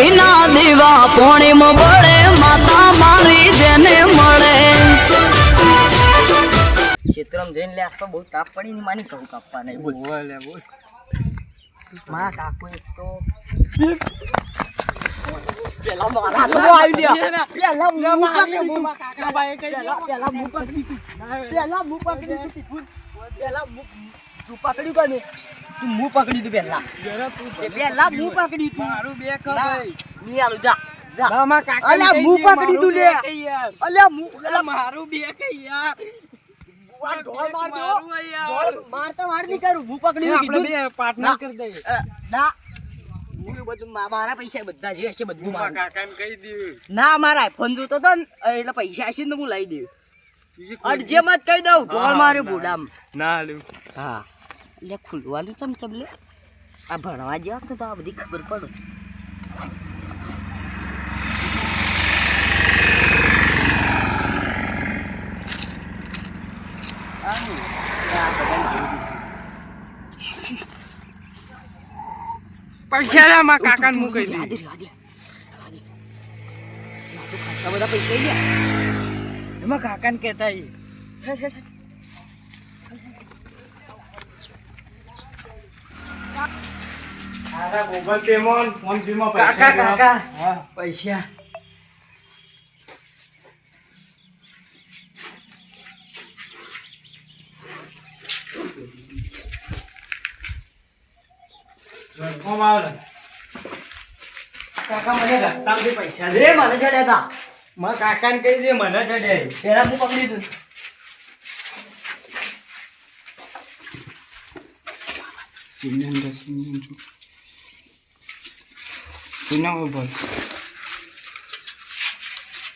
ઘીના દીવા પોણીમ મળે માતા મારી જેને મળે. ક્ષેત્રમાં જઈને લે આસો બહુ તાપ પડી ની માની કહું કાપવા નહીં બોલ બોલ બોલ. માં કાકુ એક તો પેલા મારા હાથમાં આવી ગયા. પેલા મું પકડી તું. પેલા- પેલા મું પકડી તું. પેલા મુ પકડી તું પેલા મું- તું પકડ્યું કોને? તું મું પકડી તું પહેલા પહેલા મું પકડી તું. મારું બે ના, નહીં આલું, જા, અલ્યા, પકડી તું લે. અલ્યા અલ્યા, મારું બે કઈ યાર માર હે નહીં કરું. પકડી કીધું. ના. કરી દઈએ. હું મારા પૈસા બધા જે હશે બધું મામા મારું. કાકાને કહી દીધું. ના મારા આઈફોન જોતો હતો ને એટલે પૈસા હશે ને હું લઈ દઉં અડજે મત કહી દઉં ઢોળ મારે ભૂડામ ના હા એટલે ખુલવાનું ચમચમ લે આ ભણવા જાવ તો આ બધી ખબર પડે પૈસા લે મારા કાકાને હું કહી દઈશ. ખાસા બધા પૈસા ઈ ગયા એમાં કાકાને કહેતા ઈ. તારા ગૂગલ પે માં ને ફોન પે માં પૈસા કાકા, કાકા. હા. પૈસા. કાકા મને રસ્તામાંથી પૈસા દે. મને જડ્યા તા. મારા કાકાને કહી દે મને જડે પેલા હું પકડી દઉં.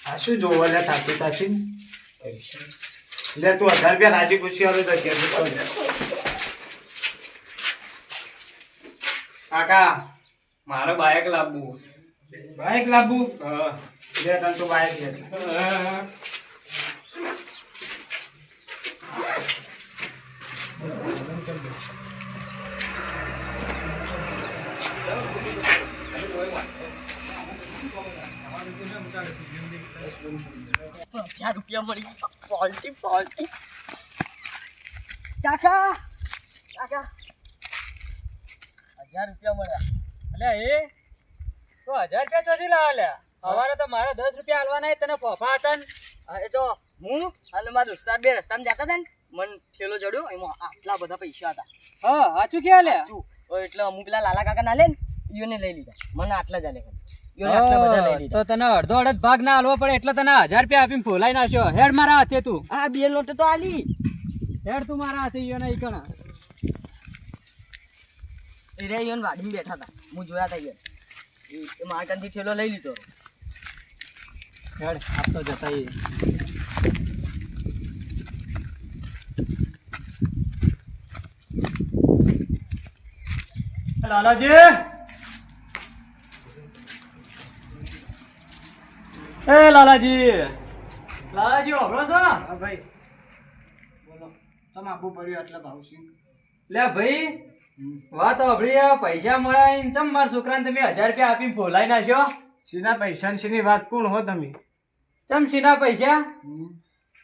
આ શું જોવા લે તાચી તાચી? લે તું હજાર રૂપિયા રાજી ખુશી આવે તો કાકા મારે બાઇક લાવવું. બાઇક લાવવું? હા. લે તને તો બાઇક લે. હજાર રૂપિયા મળી. પાલટી પાલટી. કાકા કાકા. હજાર રૂપિયા મળ્યા. અલે એ તો હજાર રૂપિયા ચોથી લાવ લે અમારે તો મારે દસ રૂપિયા હાલવાના તને પફા હતા ને. એ તો હું અને મારા દોસ્તાર બે રસ્તામાં જતા હતા ને મન ઠેલો ચડ્યો એમાં આટલા બધા પૈસા હતા. હા સાચું ક્યાં લે એટલે અમુક પેલા લાલા કાકા ના લે ને ઈયોને લઈ લીધા. મને આટલા જ આલે લઈ તો તને અડધો અડધ ભાગ ના હાલવો પડે એટલે તને હજાર રૂપિયા આપીને ફોલાઈ નાખ્યો. હેડ મારા હાથે તું. આ બે નોટ તો આલી. હેડ તું મારા હાથે ઈયો નહીં કણા. એ રે ઈયોને વાડીમાં બેઠા હતા. હું જોયા હતા ઈયોને. એ એ ઠેલો લઈ લીધો. હેડ આપતો જતા લાલાજી! એ લાલાજી. લાલાજી ઓળો છો? હા ભાઈ. બોલો. તમે આપવું પડ્યું એટલે ભાવથી લે ભાઈ વાત સાંભળી પૈસા મળ્યા ચમ મારા છોકરાને તમે હજાર રૂપિયા આપીને ફોલાઈ નાખ્યો? સીના પૈસા ની વાત કોણ હો તમે? ચમ સીના પૈસા?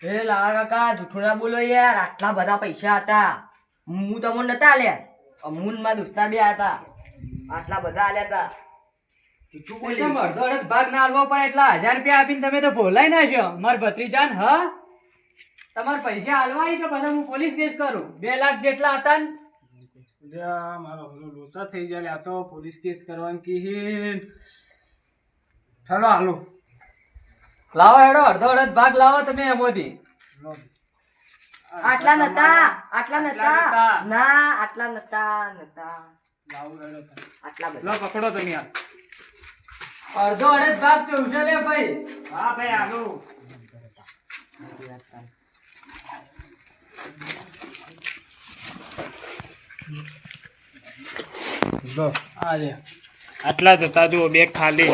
એ લાલા કાકા જૂઠું ના બોલો યાર. આટલા બધા પૈસા હતા. હું તમને નતા આલ્યા? મારા દોસ્તાર બે હતા. આટલા બધા આલ્યા હતા. અડધો અડધ ભાગ ના આલવો પડે એટલા હજાર રૂપિયા આપીને તમે તો ફોલાઈ નાખ્યો માર ભત્રીજાન હ? તમારે પૈસા આલવા ઈ બધા હું પોલીસ કેસ કરું. બે લાખ જેટલા હતા ને. મારો હલો લોચા થઈ જાય આ તો પોલીસ કેસ કરવાની કી ચાલો હાલો. લાવો હેડો અડધો અડધ ભાગ લાવો તમે એમોથી. આટલા નતા આટલા નતા. નતા. ના આટલા નતા નતા. લાવો હેડો આટલા લો પકડો તમે આ. અડધો અડધ ભાગ ચૌશે લે ભાઈ. હા ભાઈ લો. આટલા જતા જુઓ બેગ ખાલી.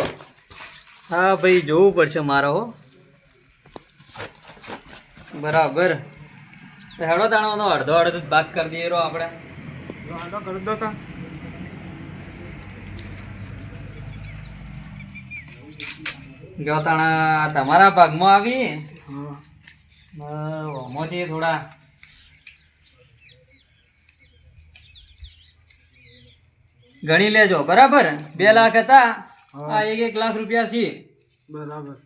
હા ભાઈ જોવું પડશે મારે હો. બરાબર. હેડો તાણવાનો અડધો અડધો જ ભાગ કરી દઈએ આપણે. અડધો કરી દો તા. તાણા તમારા ભાગમાં આવી? હા. થોડા. ગણી લેજો બરાબર? બે લાખ હતા. આ એક એક લાખ રૂપિયા છે. બરાબર.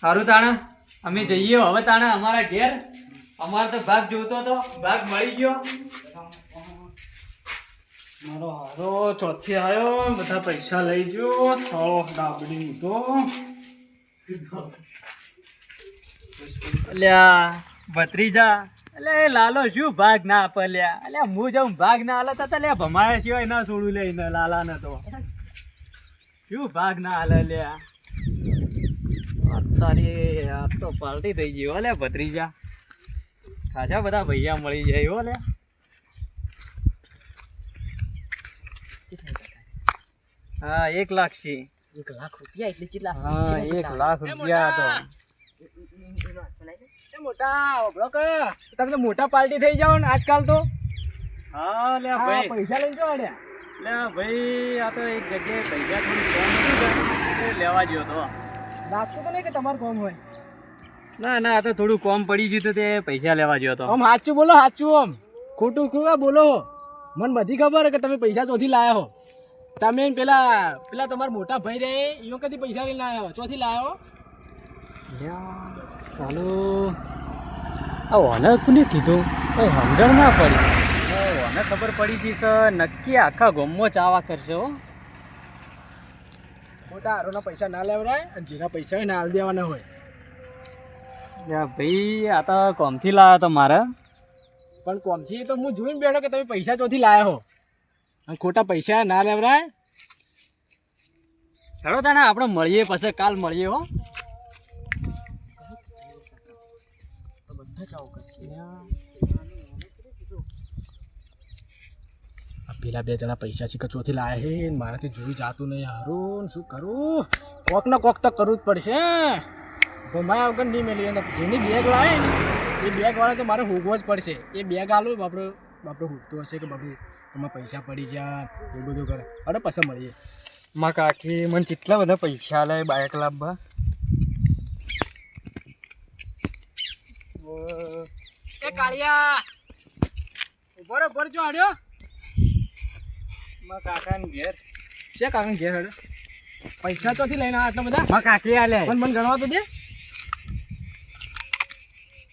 સારું તાણા અમે જઈએ. હવે તાણા અમારા ઘેર. અમારે તો ભાગ જોતો હતો ભાગ મળી ગયો. મારો હારો ચોથી આવ્યો બધા પૈસા લઈ ગયો સો ડાબડી મૂકો અલ્યા, ભત્રીજા એટલે લાલો શું ભાગ ના આપે લ્યા એટલે હું જાઉં ભાગ ના હાલે તો લ્યા ભમાયા સિવાય ના છોડું લે એને લાલા ને તો. શું ભાગ ના હાલે લ્યા અત્યારે આ તો પાલટી થઈ ગઈ હો લે ભત્રીજા. ખાસા બધા ભૈયા મળી જાય હો લે હા એક લાખ છે. એક લાખ રૂપિયા એટલે કેટલા હા એક લાખ રૂપિયા તો. એ મોટા ઓભળો કે. તમે તો મોટા પાર્ટી થઈ જાઓ ને આજકાલ તો. હા લે ભાઈ. પૈસા લઈને જો અડ્યા લે ભાઈ આ તો એક જગ્યાએ પૈસા થોડી લેવા ગયો તો. લાગતું તો નહીં કે તમારું કોમ હોય? ના ના આ તો થોડું કોમ પડી ગયું હતું તે પૈસા લેવા ગયો તો. આમ સાચું બોલો સાચું આમ. ખોટું ખોટું બોલો. મને બધી ખબર કે તમે પૈસા ચોથી લાયા હો. તમે પેલા પેલા તમારા મોટા ભાઈ રહે એઓ કદી પૈસા લઈને આવ્યા ચોથી લાવ્યો સાલો. આ ઓને કોને કીધું? કઈ સમજણ ના પડી. ઓને ખબર પડી જઈશ નક્કી આખા ગોમો ચાવા કરશે હો. મોટા હારોના પૈસા ના લેવરાય અને જેના પૈસા હોય ના હાલ દેવાના હોય. યા ભાઈ આ તો કોમથી લાવ્યો તો મારે. પણ કોમથી તો હું જોઈને બેઠો કે તમે પૈસા ચોથી લાયા હો. ખોટા પૈસા ના લેવરાય. ચલો તને આપણે મળીએ પછી કાલ મળીએ હો. પેલા બે જણા પૈસા છે કચોથી ચોથી લાયા હે ને મારાથી જોઈ જાતું નહીં. હારું ને શું કરું? કોક ને કોક તો કરવું જ પડશે ઘુમાયા વગર નહીં મેળવી અને જેની બેગ લાવે ને એ બેગ વાળા તો મારે હોગવો જ પડશે. એ બેગ આલું બાપડો બાપડો હોગતો હશે કે બાપડું તમારે પૈસા પડી જાય એ બધું કરે. અરે પછી મળીએ. માં કાકી મને કેટલા બધા પૈસા આલે બાઇક લાવવા? એ કાળિયા! ઊભો રે ઊભો જો હાડ્યો માં કાકા ને ઘેર. છે કાકા ઘેર હાડ્યો પૈસા ચોથી લઈને આટલા બધા? માં કાકી આલે. પણ મને ગણવા તો દે.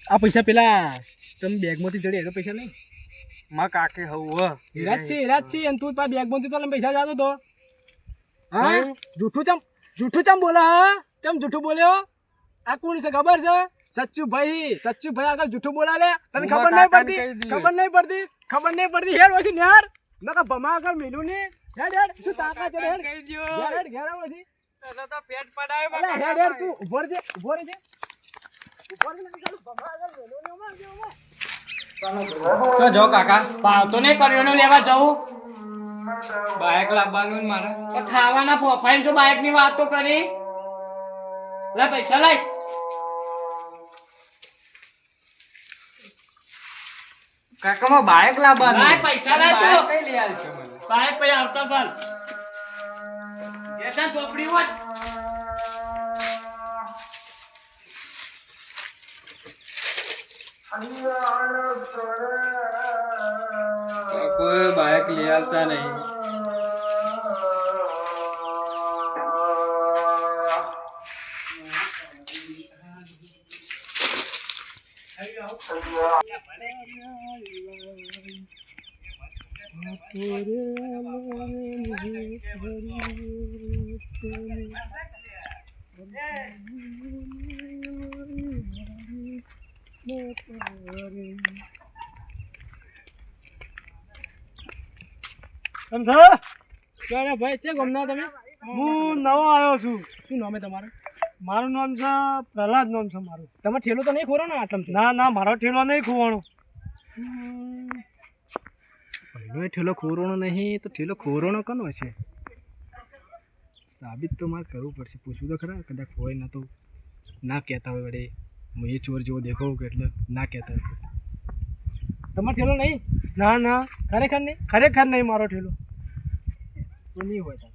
આ પૈસા પેલા તમે બેગમાંથી જડે એનો પૈસા નહીં? માં કાકી હવ હીરા જ છે હિરાજ છે અને તું પા બેગમાંથી તો લઈને પૈસા જાતો તો. હા? જૂઠું ચમ જૂઠું ચમ બોલા હા? ચમ જૂઠું બોલ્યો આ કોણ છે ખબર છે? સચ્ચુ ભાઈ સચ્ચુ ભાઈ આગળ જૂઠું બોલા લે તને ખબર નહીં પડતી? ખબર નહીં પડતી? ખબર નહીં પડતી? હેડ ઓછી યાર નકા ભમા આગળ મિલું ને હેડ હેડ શું તાકાત છે હેડ. કહી દ્યો. ઘેર હેડ ઘેર ઓછી. તો તો પેટ પડાય અલે હેડ હેડ તું ઊભો રે ઊભો રે ઊભો રે ભમા આગળ મિલું ને ઉમર જે ઉમા તો જો કાકા પાવતો નહીં કર્યો લેવા જવું? બાઇક લાવવાનું મારે. તો ખાવાના ફોફાઈ તો બાઇકની વાતો કરી. લે પૈસા લઈ. કાકા માં બાઇક લાવવાનું. બાઇક પૈસા લાય તો. કઈ લઈ આવશે મને? બાઇક પછી આવતો એટલા ચોપડી હોય. કોઈ બાઇક લઈ આવતા નહીં. કેમ છો? ક્યારે ભાઈ છે ગમના તમે? હું નવો આવ્યો છું. શું નામ છે તમારું? મારું નામ છે પ્રહલાદ નામ છે મારું. તમે ઠેલો તો નહીં ખોરો ને આટલા ના ના મારો ઠેલો નહીં ખોવાનો. ભાઈનો ઠેલો ખોરોનો નહીં તો ઠેલો ખોરણો કનો છે સાબિત તો મારે કરવું પડશે. પૂછવું તો ખરા કદાચ હોય ના તો ના કહેતા હોય વડે હું એ ચોર જેવો દેખાવું કે એટલે ના કહેતા તમારો ઠેલો નહીં? ના ના. ખરેખર નહીં? ખરેખર નહીં મારો ઠેલો. તો નહીં હોય તાર.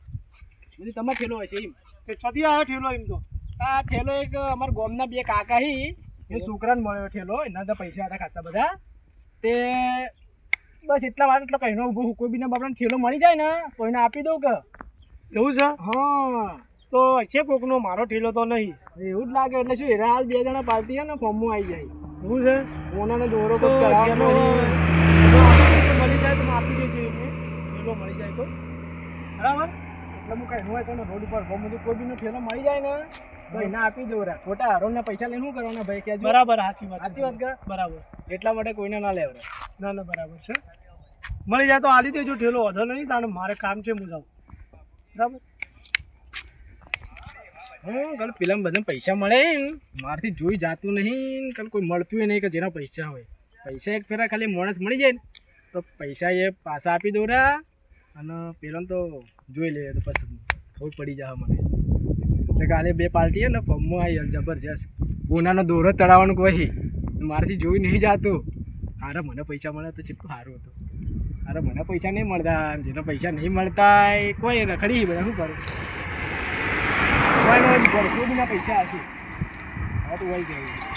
તમારો ઠેલો હોય છે એમ. કે છતી આવ્યો ઠેલો એમ તો. આ ઠેલો એક અમારા ગોમના બે કાકા હી. એ છોકરાને મળ્યો ઠેલો એના તો પૈસા હતા ખાસા બધા. તે બસ એટલા વાર એટલો કહીનો ઊભો કોઈ બીના બાપડાને ઠેલો મળી જાય ને કોઈને આપી દઉં કે? એવું છે? હા. તો છે કોકનો મારો ઠેલો તો નહીં. એવું જ લાગે એટલે શું હેરા હાલ બે જણા પાર્ટી ને ફોર્મમાં આવી જાય. શું છે? ઓનાને દોરો તો આપણને મળી જાય તો આપી દઈશું ઠેલો મળી જાય તો બરાબર? એટલે હું કઈ હોય તો રોડ ઉપર ફોર્મ બધું કોઈ બીનો ઠેલો મળી જાય ને ભાઈ ના આપી દઉં રા. ખોટા હરોના પૈસા લઈને શું કરવાના ભાઈ કે બરાબર સાચી વાત. સાચી વાત કે? બરાબર. એટલા માટે કોઈને ના લેવડે ના ના બરાબર છે. મળી જાય તો આલી દેજો ઠેલો વધો નહીં તારે મારે કામ છે હું જાઉં. બરાબર? હું કાલ પેલા બધા પૈસા મળે મારથી જોઈ જાતું નહીં કાલ કોઈ મળતું નહીં કે જેના પૈસા હોય. પૈસા એક ફેરા ખાલી માણસ મળી જાય ને. તો પૈસા એ પાછા આપી દઉં રહ્યા અને પેલો તો જોઈ લે, તો પછી ખબર પડી જાય મને. એટલે કાલે બે પાર્ટી ને, ફોર્મમાં આવી જબરજસ્ત. ગુનાનો દોરો તળાવવાનું કોઈ મારાથી જોઈ નહીં જાતું. અરે મને પૈસા મળે તો ચેટલું સારું હતું. અરે મને પૈસા નહીં મળતા. જેને પૈસા નહીં મળતા એ કોઈ રખડી બધા શું કરે? ભરપૂર પૈસા હશે. હવે તો વહી ગયું